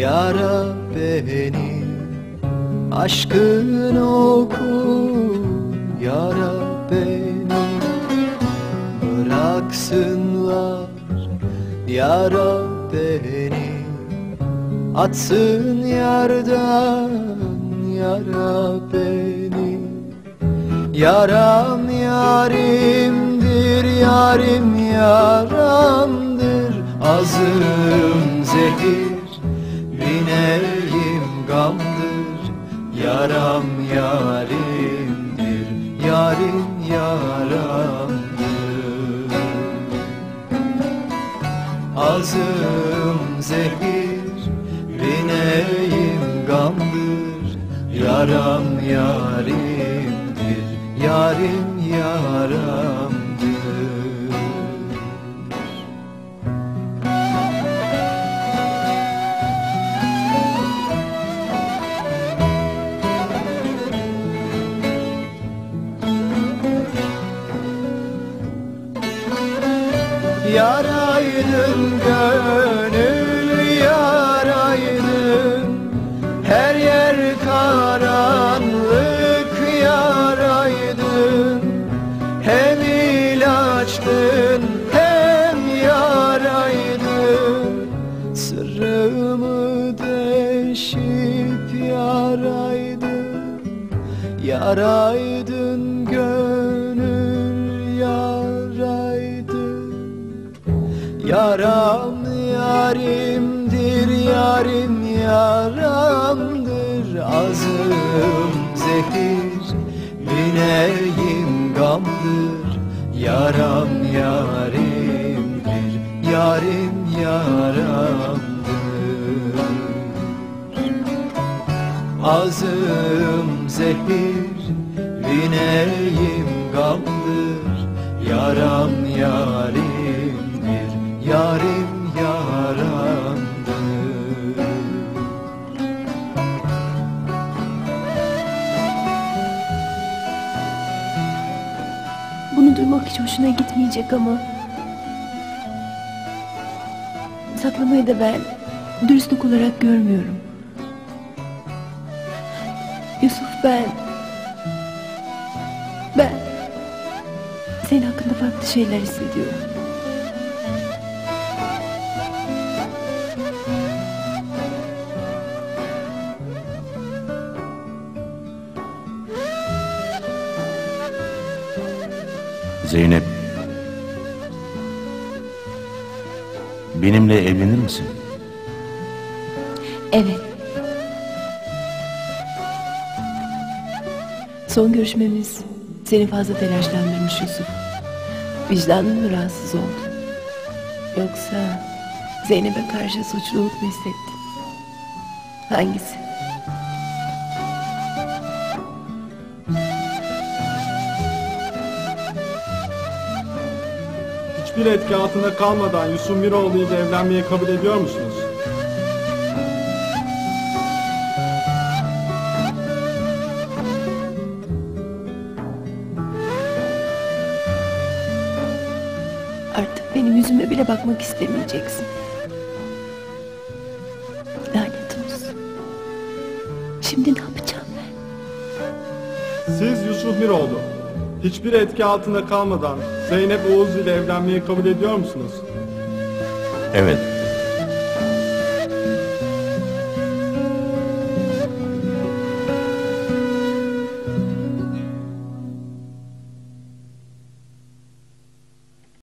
Yara beni, Aşkın oku, yara beni. Bıraksınlar, yara beni. Atsın yardan, yara beni. Yaram yarimdir, yarim yaramdır. Azım zehir, bineğim gamdır? Yaram yarimdir, yarim yaramdır. Azım zehir, bineğim gamdır? Yaram yarimdir, yarim yaramdır Yaraydın gönül yaraydın Her yer karanlık yaraydın Hem ilaçtın hem yaraydın Sırrımı deşip yaraydın Yaraydın gönül Yaram yarimdir yarim yaramdır. Azım zehir bineğim gamdır. Yaram yarimdir yarim yaramdır. Azım zehir, bineğim gamdır. Yaram yarimdir, yarim yaramdır Bunu duymak hiç hoşuna gitmeyecek ama... Saklamayı da ben dürüstlük olarak görmüyorum. Yusuf ben... Ben... Senin hakkında farklı şeyler hissediyorum. Zeynep. Benimle evlenir misin? Evet. Son görüşmemiz seni fazla telaşlandırmış Yusuf. Vicdanın mı rahatsız oldu? Yoksa Zeynep'e karşı suçluluk mu hissettin? Hangisi? Hiçbir etki altında kalmadan Yusuf Miroğlu ile evlenmeyi kabul ediyor musunuz? Artık benim yüzüme bile bakmak istemeyeceksin. Lanet olsun. Şimdi ne yapacağım ben? Siz Yusuf Miroğlu, hiçbir etki altında kalmadan Zeynep Oğuz ile evlenmeyi kabul ediyor musunuz? Evet.